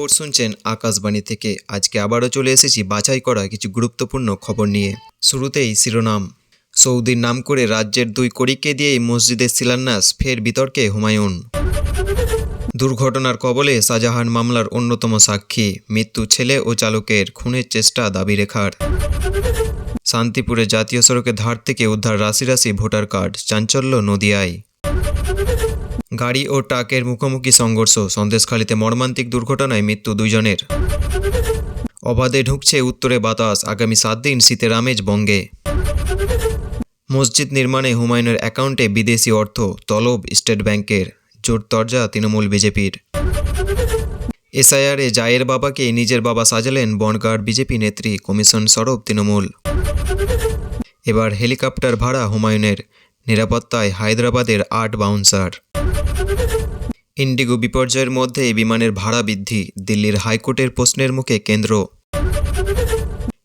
খবর শুনছেন আকাশবাণী থেকে। আজকে আবারও চলে এসেছি বাছাই করা কিছু গুরুত্বপূর্ণ খবর নিয়ে। শুরুতেই শিরোনাম। সৌদির নাম করে রাজ্যের দুই কড়িকে দিয়ে মসজিদের শিলান্যাস, ফের বিতর্কে হুমায়ুন। দুর্ঘটনার কবলে শাহজাহান মামলার অন্যতম সাক্ষী, মৃত্যু ছেলে ও চালকের খুনের চেষ্টা দাবি রেখার। শান্তিপুরে জাতীয় সড়কের ধার থেকে উদ্ধার রাশি রাশি ভোটার কার্ড, চাঞ্চল্য নদিয়ায়। গাড়ি ও ট্রাকের মুখোমুখি সংঘর্ষ, সন্দেশখালীতে মর্মান্তিক দুর্ঘটনায় মৃত্যু দুইজনের। অবাধে ঢুকছে উত্তরে বাতাস, আগামী সাত দিন শীতের আমেজ বঙ্গে। মসজিদ নির্মাণে হুমায়ুনের অ্যাকাউন্টে বিদেশি অর্থ, তলব স্টেট ব্যাংকের জোর তরজা তৃণমূল বিজেপির। এসআইআরে জায়ের বাবাকে নিজের বাবা সাজালেন বনগার বিজেপি নেত্রী, কমিশন সরব তৃণমূল। এবার হেলিকপ্টার ভাড়া হুমায়ুনের, নিরাপত্তায় হায়দ্রাবাদের আট বাউন্সার। ইন্ডিগো বিপর্যয়ের মধ্যে বিমানের ভাড়া বৃদ্ধি দিল্লির হাইকোর্টের প্রশ্নের মুখে কেন্দ্র।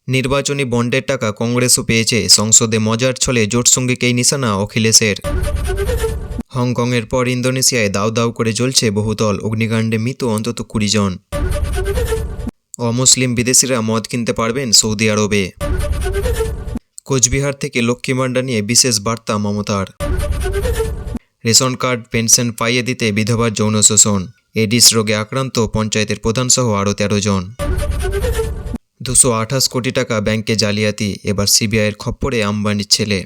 নির্বাচনী বন্ডের টাকা কংগ্রেসও পেয়েছে, সংসদে মজার ছলে জোটসঙ্গীকেই নিশানা অখিলেশের। হংকংয়ের পর ইন্দোনেশিয়ায় দাউ দাউ করে জ্বলছে বহুতল, অগ্নিকাণ্ডে মৃত অন্তত কুড়ি জন। অমুসলিম বিদেশিরা মদ কিনতে পারবেন সৌদি আরবে। কোচবিহার থেকে লক্ষ্মী ভাণ্ডার নিয়ে বিশেষ বার্তা মমতার। রেশন কার্ড, পেনশন পাইয়ে দিতে বিধবার যৌন শোষণ। এডিস রোগে আক্রান্ত পঞ্চায়েতের প্রধানসহ আরও তেরো জন। দুশো আঠাশ কোটি টাকা ব্যাংকে জালিয়াতি, এবার সিবিআইয়ের খপ্পরে আম্বানির ছেলে।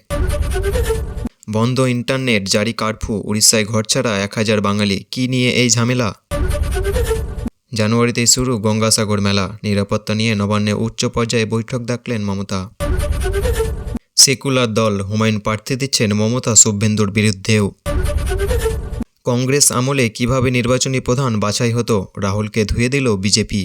বন্ধ ইন্টারনেট, জারি কার্ফু, উড়িষ্যায় ঘর ছাড়া এক হাজার বাঙালি। কি নিয়ে এই ঝামেলা? জানুয়ারিতেই শুরু গঙ্গাসাগর মেলা। নিরাপত্তা নিয়ে নবান্নে উচ্চ পর্যায়ে বৈঠক ডাকলেন মমতা। সেকুলার দল, হুমায়ুন প্রার্থী দিচ্ছেন মমতা শুভেন্দুর বিরুদ্ধেও। কংগ্রেস আমলে কীভাবে নির্বাচনী প্রধান বাছাই হতো, রাহুলকে ধুয়ে দিল বিজেপি।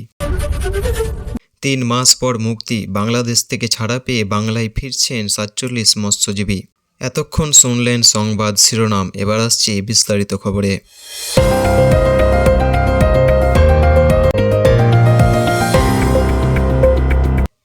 তিন মাস পর মুক্তি, বাংলাদেশ থেকে ছাড়া পেয়ে বাংলায় ফিরছেন সাতচল্লিশ মৎস্যজীবী। এতক্ষণ শুনলেন সংবাদ শিরোনাম, এবার আসছি বিস্তারিত খবরে।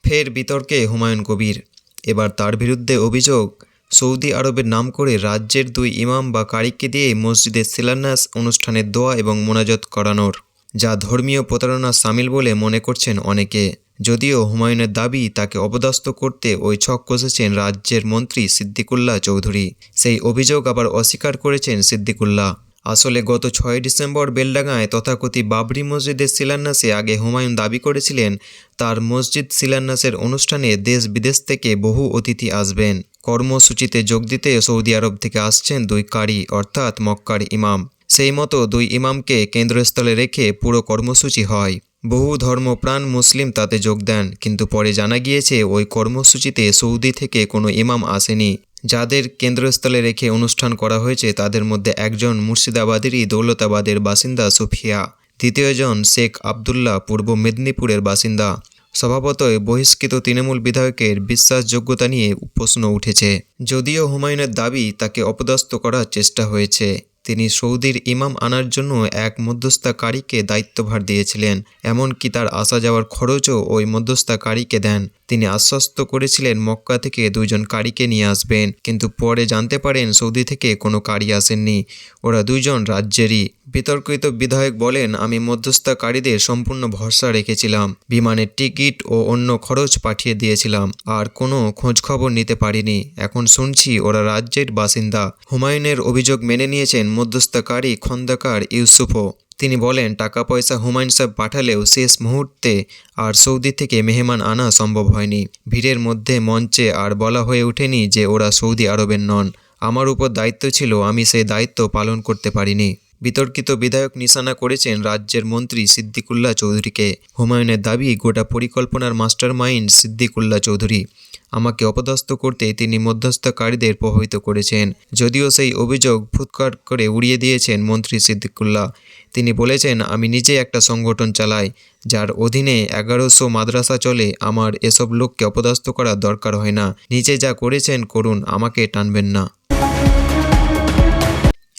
ফের বিতর্কে হুমায়ুন কবির, এবার তার বিরুদ্ধে অভিযোগ সৌদি আরবের নাম করে রাজ্যের দুই ইমাম বা কারিককে দিয়ে মসজিদের শিলান্যাস, অনুষ্ঠানের দোয়া এবং মোনাজত করানোর, যা ধর্মীয় প্রতারণা সামিল বলে মনে করছেন অনেকে। যদিও হুমায়ুনের দাবি তাকে অপদস্থ করতে ওই ছক কষেছেন রাজ্যের মন্ত্রী সিদ্দিকুল্লাহ চৌধুরী, সেই অভিযোগ আবার অস্বীকার করেছেন সিদ্দিকুল্লাহ। আসলে গত ছয় ডিসেম্বর বেলডাঙায় তথাকথিত বাবরি মসজিদের শিলান্যাসে আগে হুমায়ুন দাবি করেছিলেন, তার মসজিদ শিলান্যাসের অনুষ্ঠানে দেশ বিদেশ থেকে বহু অতিথি আসবেন। কর্মসূচিতে যোগ দিতে সৌদি আরব থেকে আসছেন দুই কারি, অর্থাৎ মক্কার ইমাম। সেই মতো দুই ইমামকে কেন্দ্রস্থলে রেখে পুরো কর্মসূচি হয়। বহু ধর্মপ্রাণ মুসলিম তাতে যোগ দেন, কিন্তু পরে জানা গিয়েছে ওই কর্মসূচিতে সৌদি থেকে কোনো ইমাম আসেনি। যাদের কেন্দ্রস্থলে রেখে অনুষ্ঠান করা হয়েছে, তাদের মধ্যে একজন মুর্শিদাবাদেরই দৌলতাবাদের বাসিন্দা সুফিয়া, দ্বিতীয়জন শেখ আবদুল্লাহ পূর্ব মেদিনীপুরের বাসিন্দা। স্বভাবতই বহিষ্কৃত তৃণমূল বিধায়কের বিশ্বাসযোগ্যতা নিয়ে প্রশ্ন উঠেছে। যদিও হুমায়ুনের দাবি তাকে অপদস্থ করার চেষ্টা হয়েছে। তিনি সৌদির ইমাম আনার জন্য এক মধ্যস্থকারীকে দায়িত্বভার দিয়েছিলেন, এমনকি তার আসা যাওয়ার খরচও ওই মধ্যস্থকারীকে দেন। তিনি আশ্বস্ত করেছিলেন মক্কা থেকে দুইজন কারিকে নিয়ে আসবেন, কিন্তু পরে জানতে পারেন সৌদি থেকে কোনো কারি আসেননি। ওরা দুইজন রাজ্যেরই। বিতর্কিত বিধায়ক বলেন, আমি মধ্যস্থকারীদের সম্পূর্ণ ভরসা রেখেছিলাম, বিমানের টিকিট ও অন্য খরচ পাঠিয়ে দিয়েছিলাম, আর কোনো খোঁজখবর নিতে পারিনি। এখন শুনছি ওরা রাজ্যের বাসিন্দা। হুমায়ুনের অভিযোগ মেনে নিয়েছেন মধ্যস্থকারী খন্দকার ইউসুফও। তিনি বলেন টাকা পয়সা হুমায়ুন সাহেব পাঠালেও শেষ মুহূর্তে আর সৌদি থেকে মেহমান আনা সম্ভব হয়নি। ভিড়ের মধ্যে মঞ্চে আর বলা হয়ে ওঠেনি যে ওরা সৌদি আরবের নন। আমার উপর দায়িত্ব ছিল, আমি সেই দায়িত্ব পালন করতে পারিনি। বিতর্কিত বিধায়ক নিশানা করেছেন রাজ্যের মন্ত্রী সিদ্দিকুল্লা চৌধুরীকে। হুমায়ুনের দাবি, গোটা পরিকল্পনার মাস্টার মাইন্ড সিদ্দিকুল্লাহ চৌধুরী। আমাকে অপদস্থ করতে তিনি মধ্যস্থকারীদের প্রভাবিত করেছেন। যদিও সেই অভিযোগ ফুৎকার করে উড়িয়ে দিয়েছেন মন্ত্রী সিদ্দিকুল্লা তিনি বলেছেন, আমি নিজে একটা সংগঠন চালাই, যার অধীনে এগারোশো মাদ্রাসা চলে, আমার এসব লোককে অপদস্থ করার দরকার হয় না। নিজে যা করেছেন করুন, আমাকে টানবেন না।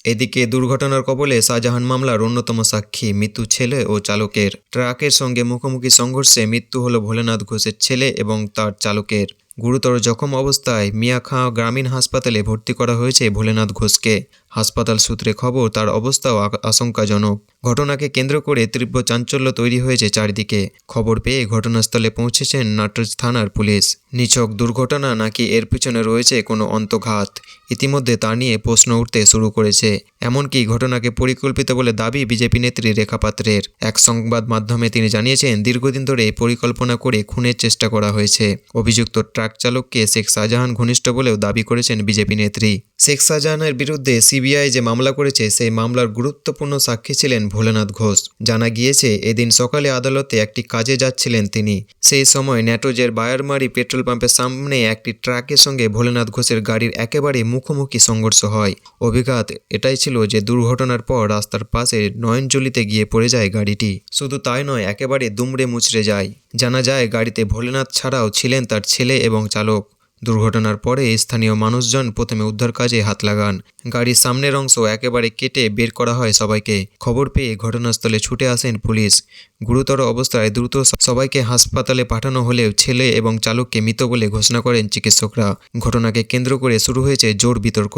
এদিকে দুর্ঘটনার কবলে শাহজাহান মামলার অন্যতম সাক্ষী মৃত্যু ছেলে ও চালকের। ট্রাকের সঙ্গে মুখোমুখি সংঘর্ষে মৃত্যু হল ভোলেনাথ ঘোষের ছেলে এবং তার চালকের। গুরুতর জখম অবস্থায় মিয়াখাঁ গ্রামীণ হাসপাতালে ভর্তি করা হয়েছে ভোলেনাথ ঘোষকে। হাসপাতাল সূত্রে খবর, তার অবস্থাও আশঙ্কাজনক। ঘটনাকে কেন্দ্র করে তীব্র চাঞ্চল্য তৈরি হয়েছে চারিদিকে। খবর পেয়ে ঘটনাস্থলে পৌঁছেছেন নাটজ থানার পুলিশ। নিছক দুর্ঘটনা নাকি এর পিছনে রয়েছে কোনো অন্তঘাত? ইতিমধ্যে তা নিয়ে প্রশ্ন উঠতে শুরু করেছে। এমনকি ঘটনাকে পরিকল্পিত বলে দাবি বিজেপি নেত্রী রেখা পাত্রের। এক সংবাদ মাধ্যমে তিনি জানিয়েছেন, দীর্ঘদিন ধরে পরিকল্পনা করে খুনের চেষ্টা করা হয়েছে। অভিযুক্ত ট্রাক চালককে শেখ শাহজাহান ঘনিষ্ঠ বলেও দাবি করেছেন বিজেপি নেত্রী। শেখ শাহজাহানের বিরুদ্ধে সিবিআই যে মামলা করেছে, সেই মামলার গুরুত্বপূর্ণ সাক্ষী ছিলেন ভোলেনাথ ঘোষ। জানা গিয়েছে, এদিন সকালে আদালতে একটি কাজে যাচ্ছিলেন তিনি। সেই সময় ন্যাটোজের বায়ারমারি পেট্রোল পাম্পের সামনে একটি ট্রাকের সঙ্গে ভোলেনাথ ঘোষের গাড়ির একেবারে মুখোমুখি সংঘর্ষ হয়। অভিঘাত এটাই ছিল যে দুর্ঘটনার পর রাস্তার পাশে নয়নজলিতে গিয়ে পড়ে যায় গাড়িটি। শুধু তাই নয়, একেবারে দুমড়ে মুচড়ে যায়। জানা যায়, গাড়িতে ভোলেনাথ ছাড়াও ছিলেন তার ছেলে এবং চালক। দুর্ঘটনার পরে স্থানীয় মানুষজন প্রথমে উদ্ধার কাজে হাত লাগান। গাড়ির সামনের অংশ একেবারে কেটে বের করা হয় সবাইকে। খবর পেয়ে ঘটনাস্থলে ছুটে আসেন পুলিশ। গুরুতর অবস্থায় দ্রুত সবাইকে হাসপাতালে পাঠানো হলেও ছেলে এবং চালককে মৃত বলে ঘোষণা করেন চিকিৎসকরা। ঘটনাকে কেন্দ্র করে শুরু হয়েছে জোর বিতর্ক।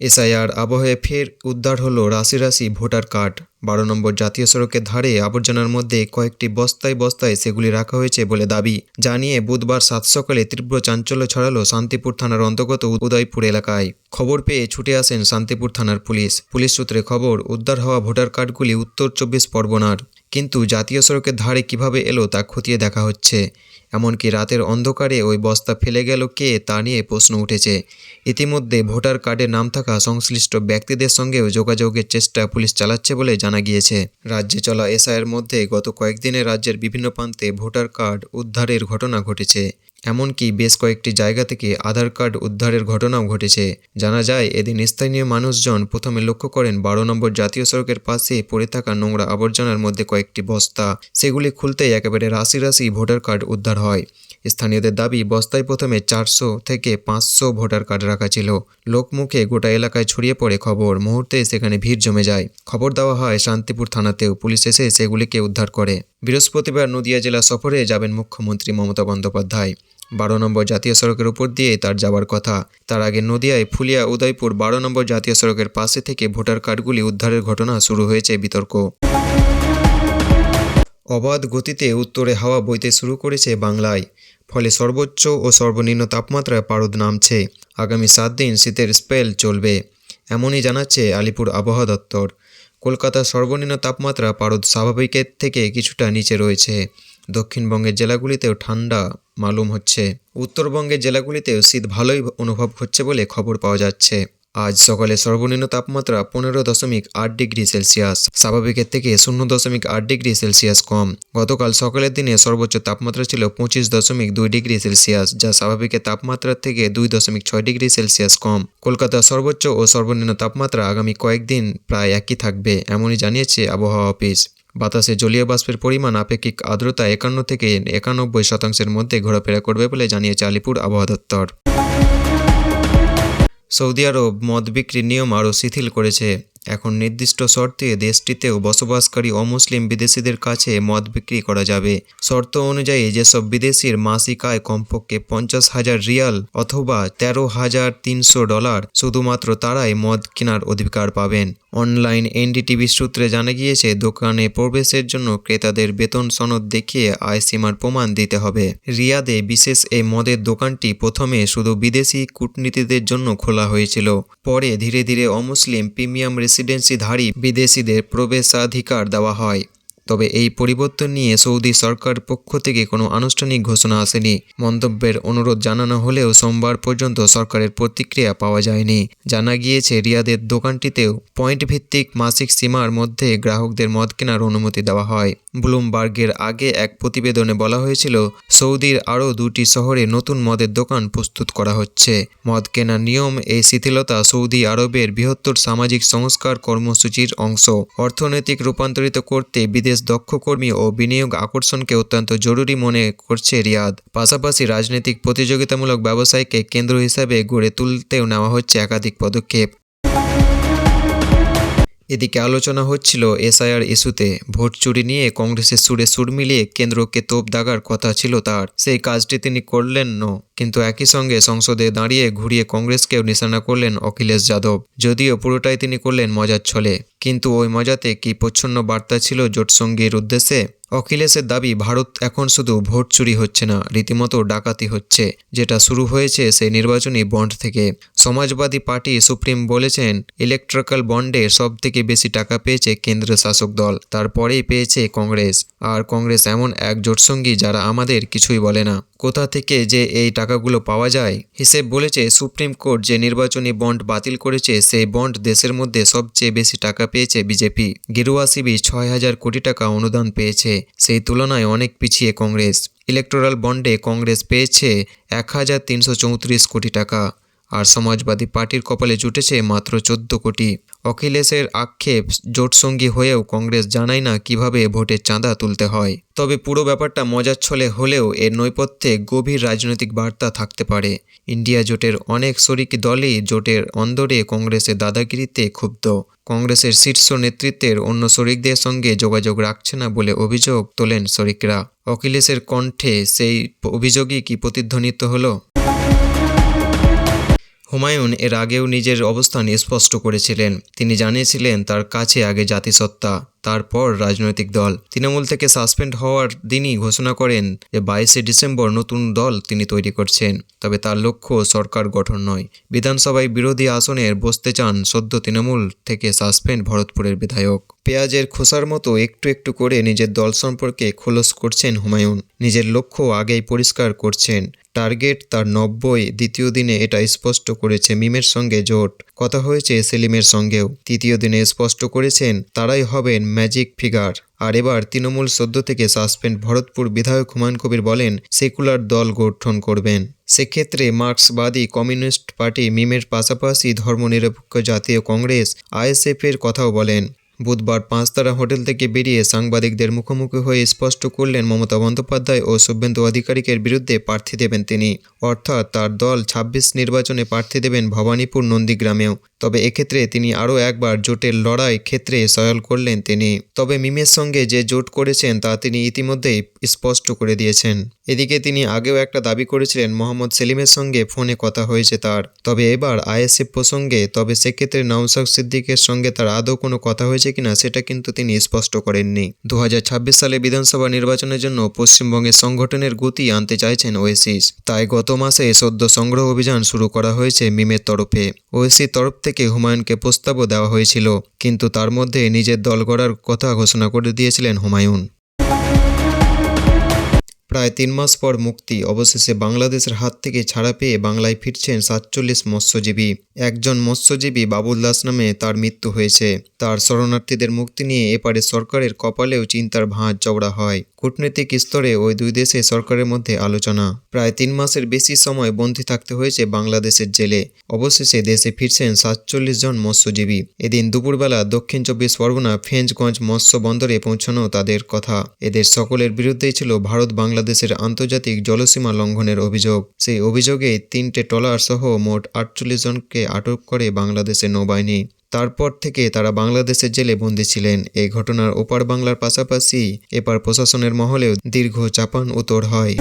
এসআইআর আবহে ফের উদ্ধার হলো রাশি রাশি ভোটার কার্ড। বারো নম্বর জাতীয় সড়কের ধারে আবর্জনার মধ্যে কয়েকটি বস্তায় বস্তায় সেগুলি রাখা হয়েছে বলে দাবি। জানিয়ে বুধবার সাত সকালে তীব্র চাঞ্চল্য ছড়ালো শান্তিপুর থানার অন্তর্গত উদয়পুর এলাকায়। খবর পেয়ে ছুটে আসেন শান্তিপুর থানার পুলিশ। পুলিশ সূত্রে খবর, উদ্ধার হওয়া ভোটার কার্ডগুলি উত্তর চব্বিশ পরগনার। কিন্তু জাতীয় সড়কের ধারে কীভাবে এলো তা খতিয়ে দেখা হচ্ছে। এমনকি রাতের অন্ধকারে ওই বস্তা ফেলে গেল কে তা নিয়ে প্রশ্ন উঠেছে। ইতিমধ্যে ভোটার কার্ডে নাম থাকা সংশ্লিষ্ট ব্যক্তিদের সঙ্গেও যোগাযোগের চেষ্টা পুলিশ চালাচ্ছে বলে জানা গিয়েছে। রাজ্যে চলা এসআইয়ের মধ্যে গত কয়েকদিনে রাজ্যের বিভিন্ন প্রান্তে ভোটার কার্ড উদ্ধারের ঘটনা ঘটেছে। এমনকি বেশ কয়েকটি জায়গা থেকে আধার কার্ড উদ্ধারের ঘটনাও ঘটেছে। জানা যায়, এদিন স্থানীয় মানুষজন প্রথমে লক্ষ্য করেন বারো নম্বর জাতীয় সড়কের পাশে পড়ে থাকা নোংরা আবর্জনার মধ্যে কয়েকটি বস্তা। সেগুলি খুলতেই একেবারে রাশি রাশি ভোটার কার্ড উদ্ধার হয়। স্থানীয়দের দাবি, বস্তায় প্রথমে চারশো থেকে পাঁচশো ভোটার কার্ড রাখা ছিল। লোকমুখে গোটা এলাকায় ছড়িয়ে পড়ে খবর। মুহূর্তে সেখানে ভিড় জমে যায়। খবর দেওয়া হয়, শান্তিপুর থানাতেও পুলিশ এসে সেগুলিকে উদ্ধার করে। বৃহস্পতিবার নদিয়া জেলা সফরে যাবেন মুখ্যমন্ত্রী মমতা বন্দ্যোপাধ্যায়। বারো নম্বর জাতীয় সড়কের উপর দিয়ে তার যাওয়ার কথা। তার আগে নদিয়ায় ফুলিয়া উদয়পুর বারো নম্বর জাতীয় সড়কের পাশে থেকে ভোটার কার্ডগুলি উদ্ধারের ঘটনা শুরু হয়েছে বিতর্ক। অবাধ গতিতে উত্তরে হাওয়া বইতে শুরু করেছে বাংলায়। ফলে সর্বোচ্চ ও সর্বনিম্ন তাপমাত্রায় পারদ নামছে। আগামী সাত দিন শীতের স্পেল চলবে, এমনই জানাচ্ছে আলিপুর আবহাওয়া দপ্তর। কলকাতার সর্বনিম্ন তাপমাত্রা পারদ স্বাভাবিকের থেকে কিছুটা নিচে রয়েছে। দক্ষিণবঙ্গের জেলাগুলিতেও ঠান্ডা মালুম হচ্ছে। উত্তরবঙ্গের জেলাগুলিতেও শীত ভালোই অনুভব হচ্ছে বলে খবর পাওয়া যাচ্ছে। আজ সকালে সর্বনিম্ন তাপমাত্রা পনেরো দশমিক আট ডিগ্রি সেলসিয়াস। স্বাভাবিকের থেকে শূন্য দশমিক আট ডিগ্রি সেলসিয়াস কম। গতকাল সকালের দিনে সর্বোচ্চ তাপমাত্রা ছিল পঁচিশ দশমিক দুই ডিগ্রি সেলসিয়াস, যা স্বাভাবিকের তাপমাত্রার থেকে দুই দশমিক ছয় ডিগ্রি সেলসিয়াস কম। কলকাতার সর্বোচ্চ ও সর্বনিম্ন তাপমাত্রা আগামী কয়েকদিন প্রায় একই থাকবে, এমনই জানিয়েছে আবহাওয়া অফিস। বাতাসে জলীয় বাষ্পের পরিমাণ আপেক্ষিক আর্দ্রতা একান্ন থেকে একানব্বই শতাংশের মধ্যে ঘোরাফেরা করবে বলে জানিয়েছে আলিপুর আবহাওয়া দপ্তর। সৌদি আরব মদ বিক্রির নিয়ম আরও শিথিল করেছে। এখন নির্দিষ্ট শর্তে দেশটিতেও বসবাসকারী অমুসলিম বিদেশিদের কাছে মদ বিক্রি করা যাবে। শর্ত অনুযায়ী যেসব বিদেশির মাসিক আয় কমপক্ষে পঞ্চাশ হাজার রিয়াল অথবা তেরো হাজার তিনশো ডলার, শুধুমাত্র তারাই মদ কেনার অধিকার পাবেন। অনলাইন এনডিটিভি সূত্রে জানা গিয়েছে, দোকানে প্রবেশের জন্য ক্রেতাদের বেতন সনদ দেখিয়ে আয় সীমার প্রমাণ দিতে হবে। রিয়াদে বিশেষ এই মদের দোকানটি প্রথমে শুধু বিদেশি কূটনীতিদের জন্য খোলা হয়েছিল। পরে ধীরে ধীরে অমুসলিম প্রিমিয়াম রেসিডেন্সিধারী বিদেশিদের প্রবেশাধিকার দেওয়া হয়। তবে এই পরিবর্তন নিয়ে সৌদি সরকার পক্ষ থেকে কোনো আনুষ্ঠানিক ঘোষণা আসেনি। মন্তব্যের অনুরোধ জানানো হলেও সোমবার পর্যন্ত সরকারের প্রতিক্রিয়া পাওয়া যায়নি। জানা গিয়েছে, রিয়াদের দোকানটিতেও পয়েন্ট ভিত্তিক মাসিক সীমার মধ্যে গ্রাহকদের মদ কেনার অনুমতি দেওয়া হয়। ব্লুমবার্গের আগে এক প্রতিবেদনে বলা হয়েছিল, সৌদির আরও দুটি শহরে নতুন মদের দোকান প্রস্তুত করা হচ্ছে। মদ কেনার নিয়ম এই শিথিলতা সৌদি আরবের বৃহত্তর সামাজিক সংস্কার কর্মসূচির অংশ। অর্থনৈতিক রূপান্তরিত করতে বিদেশ দক্ষ কর্মী ও বিনিয়োগ আকর্ষণকে অত্যন্ত জরুরি মনে করছে রিয়াদ। পাশাপাশি রাজনৈতিক প্রতিযোগিতামূলক ব্যবসায়কে কেন্দ্র হিসাবে গড়ে তুলতেও নেওয়া হচ্ছে একাধিক পদক্ষেপ। এদিকে আলোচনা হচ্ছিল এসআইআর ইস্যুতে। ভোট চুরি নিয়ে কংগ্রেসের সুরে সুর মিলিয়ে কেন্দ্রকে তোপ দাগার কথা ছিল তার। সেই কাজটি তিনি করলেন ন কিন্তু একই সঙ্গে সংসদে দাঁড়িয়ে ঘুরিয়ে কংগ্রেসকেও নিশানা করলেন অখিলেশ যাদব। যদিও পুরোটাই তিনি করলেন মজার ছলে, কিন্তু ওই মজাতে কি প্রচ্ছন্ন বার্তা ছিল জোটসঙ্গীর উদ্দেশ্যে? অখিলেশের দাবি, ভারত এখন শুধু ভোট চুরি হচ্ছে না, রীতিমতো ডাকাতি হচ্ছে। যেটা শুরু হয়েছে সেই নির্বাচনী বন্ড থেকে। সমাজবাদী পার্টি সুপ্রিম বলেছেন, ইলেকট্রিক্যাল বন্ডে সব থেকে বেশি টাকা পেয়েছে কেন্দ্র শাসক দল, তারপরেই পেয়েছে কংগ্রেস। আর কংগ্রেস এমন এক জোটসঙ্গী যারা আমাদের কিছুই বলে না। কোথা থেকে যে এই টাকাগুলো পাওয়া যায়? হিসেব বলেছে, সুপ্রিম কোর্ট যে নির্বাচনী বন্ড বাতিল করেছে, সেই বন্ড দেশের মধ্যে সবচেয়ে বেশি টাকা পেয়েছে বিজেপি। গেরুয়া শিবির ছয় হাজার কোটি টাকা অনুদান পেয়েছে। সেই তুলনায় অনেক পিছিয়ে কংগ্রেস। ইলেকটোরাল বন্ডে কংগ্রেস পেয়েছে এক হাজার তিনশো চৌত্রিশ কোটি টাকা। আর সমাজবাদী পার্টির কপালে জুটেছে মাত্র চোদ্দ কোটি। অখিলেশের আক্ষেপ জোটসঙ্গী হয়েও কংগ্রেস জানায় না কীভাবে ভোটের চাঁদা তুলতে হয়। তবে পুরো ব্যাপারটা মজার ছলে হলেও এর নৈপথ্যে গভীর রাজনৈতিক বার্তা থাকতে পারে। ইন্ডিয়া জোটের অনেক শরিক দলই জোটের অন্দরে কংগ্রেসের দাদাগিরিতে ক্ষুব্ধ। কংগ্রেসের শীর্ষ নেতৃত্বের অন্য শরিকদের সঙ্গে যোগাযোগ রাখছে না বলে অভিযোগ তোলেন শরিকরা। অখিলেশের কণ্ঠে সেই অভিযোগই কি প্রতিধ্বনিত হলো? হুমায়ুন এর আগেও নিজের অবস্থান স্পষ্ট করেছিলেন। তিনি জানিয়েছিলেন তার কাছে আগে জাতিসত্তা। তারপর রাজনৈতিক দল। তৃণমূল থেকে সাসপেন্ড হওয়ার দিনই ঘোষণা করেন যে বাইশে ডিসেম্বর নতুন দল তিনি তৈরি করছেন। তবে তার লক্ষ্য সরকার গঠন নয়। বিধানসভায় বিরোধী আসনের বসতে চান সদ্য তৃণমূল থেকে সাসপেন্ড ভরতপুরের বিধায়ক। পেঁয়াজের খোসার মতো একটু একটু করে নিজের দল সম্পর্কে খোলস করছেন হুমায়ুন। নিজের লক্ষ্য আগেই পরিষ্কার করছেন। টার্গেট তার নব্বই, দ্বিতীয় দিনে এটা স্পষ্ট করেছে মিমের সঙ্গে জোট। কথা হয়েছে সেলিমের সঙ্গেও। তৃতীয় দিনে স্পষ্ট করেছেন তারাই হবেন ম্যাজিক ফিগার। আর এবার তৃণমূল সদ্য থেকে সাসপেন্ড ভরতপুর বিধায়ক হুমায়ুন কবির বলেন, সেকুলার দল গঠন করবেন। সেক্ষেত্রে মার্ক্সবাদী কমিউনিস্ট পার্টি মিমের পাশাপাশি ধর্মনিরপেক্ষ জাতীয় কংগ্রেস, আইএসএফের কথাও বলেন। বুধবার পাঁচতারা হোটেল থেকে বেরিয়ে সাংবাদিকদের মুখোমুখি হয়ে স্পষ্ট করলেন মমতা বন্দ্যোপাধ্যায় ও শুভেন্দু অধিকারীকের বিরুদ্ধে প্রার্থী দেবেন তিনি। অর্থাৎ তার দল ছাব্বিশ নির্বাচনে প্রার্থী দেবেন ভবানীপুর নন্দীগ্রামেও। তবে এক্ষেত্রে তিনি আরও একবার জোটের লড়াই ক্ষেত্রে সয়াল করলেন তিনি। তবে মিমের সঙ্গে যে জোট করেছেন তা তিনি ইতিমধ্যেই স্পষ্ট করে দিয়েছেন। এদিকে তিনি আগেও একটা দাবি করেছিলেন, মোহাম্মদ সেলিমের সঙ্গে ফোনে কথা হয়েছে তার। তবে এবার আইএসএফ প্রসঙ্গে, তবে সেক্ষেত্রে নওসাক সিদ্দিকের সঙ্গে তার আদৌ কোনো কথা হয়েছে কিনা সেটা কিন্তু তিনি স্পষ্ট করেননি। দু হাজার ছাব্বিশ সালে বিধানসভা নির্বাচনের জন্য পশ্চিমবঙ্গের সংগঠনের গতি আনতে চাইছেন ওয়েসিস। তাই গত মাসে সদ্য সংগ্রহ অভিযান শুরু করা হয়েছে মিমের তরফে। ওয়েসির তরফ থেকে হুমায়ুনকে প্রস্তাবও দেওয়া হয়েছিল, কিন্তু তার মধ্যে নিজের দল গড়ার কথা ঘোষণা করে দিয়েছিলেন হুমায়ুন। প্রায় তিন মাস পর মুক্তি। অবশেষে বাংলাদেশের হাত থেকে ছাড়া পেয়ে বাংলায় ফিরছেন সাতচল্লিশ মৎস্যজীবী। একজন মৎস্যজীবী বাবুল দাস নামে তার মৃত্যু হয়েছে। তার শরণার্থীদের মুক্তি নিয়ে এপারে সরকারের কপালেও চিন্তার ভাঁজ চওড়া হয়। কূটনৈতিক স্তরে ওই দুই দেশে সরকারের মধ্যে আলোচনা। প্রায় তিন মাসের বেশি সময় বন্দী থাকতে হয়েছে বাংলাদেশের জেলে। অবশেষে দেশে ফিরছেন সাতচল্লিশ জন মৎস্যজীবী। এদিন দুপুরবেলা দক্ষিণ চব্বিশ পরগনা ফেঞ্জগঞ্জ মৎস্য বন্দরে পৌঁছানো তাদের কথা। এদের সকলের বিরুদ্ধেই ছিল ভারত বাংলাদেশের আন্তর্জাতিক জলসীমা লঙ্ঘনের অভিযোগ। সেই অভিযোগে তিনটে ট্রলার সহ মোট আটচল্লিশ জনকে আটক করে বাংলাদেশের নৌবাহিনী। তারপর থেকে তারা বাংলাদেশের জেলে বন্দী ছিলেন। এই ঘটনার ওপার বাংলার পাশাপাশি এপার প্রশাসনের মহলেও দীর্ঘ চাপান উত্তর হয়।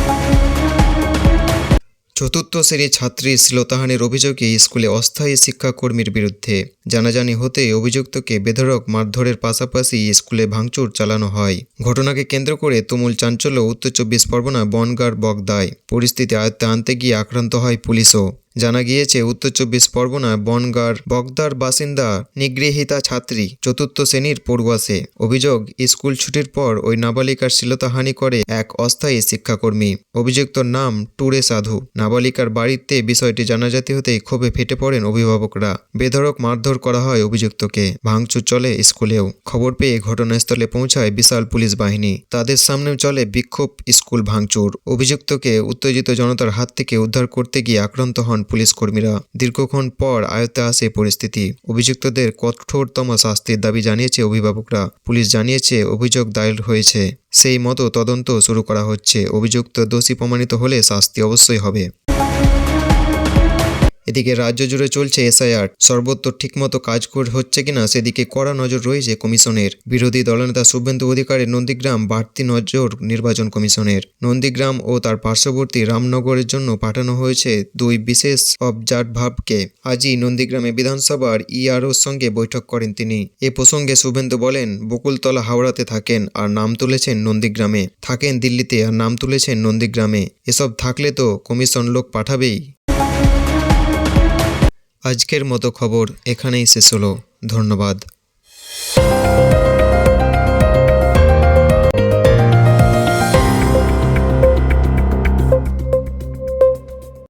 চতুর্থ শ্রেণির ছাত্রী শ্লীলতাহানির অভিযোগে স্কুলে অস্থায়ী শিক্ষাকর্মীর বিরুদ্ধে জানাজানি হতে অভিযুক্তকে বেধড়ক মারধরের পাশাপাশি স্কুলে ভাঙচুর চালানো হয়। ঘটনাকে কেন্দ্র করে তুমুল চাঞ্চল্য উত্তর চব্বিশ পরগনা বনগার বগদায়। পরিস্থিতি আয়ত্তে আনতে গিয়ে আক্রান্ত হয় পুলিশও। জানা গিয়েছে, উত্তর চব্বিশ পরগনা বনগার বগদার বাসিন্দা নিগৃহীতা ছাত্রী চতুর্থ শ্রেণির পড়ুয়া সে অভিযোগ, স্কুল ছুটির পর ওই নাবালিকার শ্লীলতাহানি করে এক অস্থায়ী শিক্ষাকর্মী। অভিযুক্তর নাম টুরে সাধু। নাবালিকার বাড়িতে বিষয়টি জানাজাতি হতেই ক্ষোভে ফেটে পড়েন অভিভাবকরা। বেধড়ক মারধর করা হয় অভিযুক্তকে। ভাঙচুর চলে স্কুলেও। খবর পেয়ে ঘটনাস্থলে পৌঁছায় বিশাল পুলিশ বাহিনী। তাদের সামনেও চলে বিক্ষোভ, স্কুল ভাঙচুর। অভিযুক্তকে উত্তেজিত জনতার হাত থেকে উদ্ধার করতে গিয়ে আক্রান্ত হন পুলিশ কর্মীরা দীর্ঘক্ষণ পর আয়ত্তে আসে পরিস্থিতি। অভিযুক্তদের কঠোরতম শাস্তির দাবি জানিয়েছে অভিভাবকরা। পুলিশ জানিয়েছে, অভিযোগ দায়ের হয়েছে। সেই মতো তদন্ত শুরু করা হচ্ছে। অভিযুক্ত দোষী প্রমাণিত হলে শাস্তি অবশ্যই হবে। এদিকে রাজ্য জুড়ে চলছে এসআইআর। সর্বত্র ঠিকমতো কাজ করে হচ্ছে কিনা সেদিকে কড়া নজর রয়েছে কমিশনের। বিরোধী দলনেতা শুভেন্দু অধিকারীর নন্দীগ্রাম বাড়তি নজর নির্বাচন কমিশনের। নন্দীগ্রাম ও তার পার্শ্ববর্তী রামনগরের জন্য পাঠানো হয়েছে দুই বিশেষ অবজারভারকে আজই নন্দীগ্রামে বিধানসভার ইআরওর সঙ্গে বৈঠক করেন তিনি। এ প্রসঙ্গে শুভেন্দু বলেন, বকুলতলা হাওড়াতে থাকেন আর নাম তুলেছেন নন্দীগ্রামে। থাকেন দিল্লিতে আর নাম তুলেছেন নন্দীগ্রামে। এসব থাকলে তো কমিশন লোক পাঠাবেই। আজকের মতো খবর এখানেই শেষ হলো। ধন্যবাদ।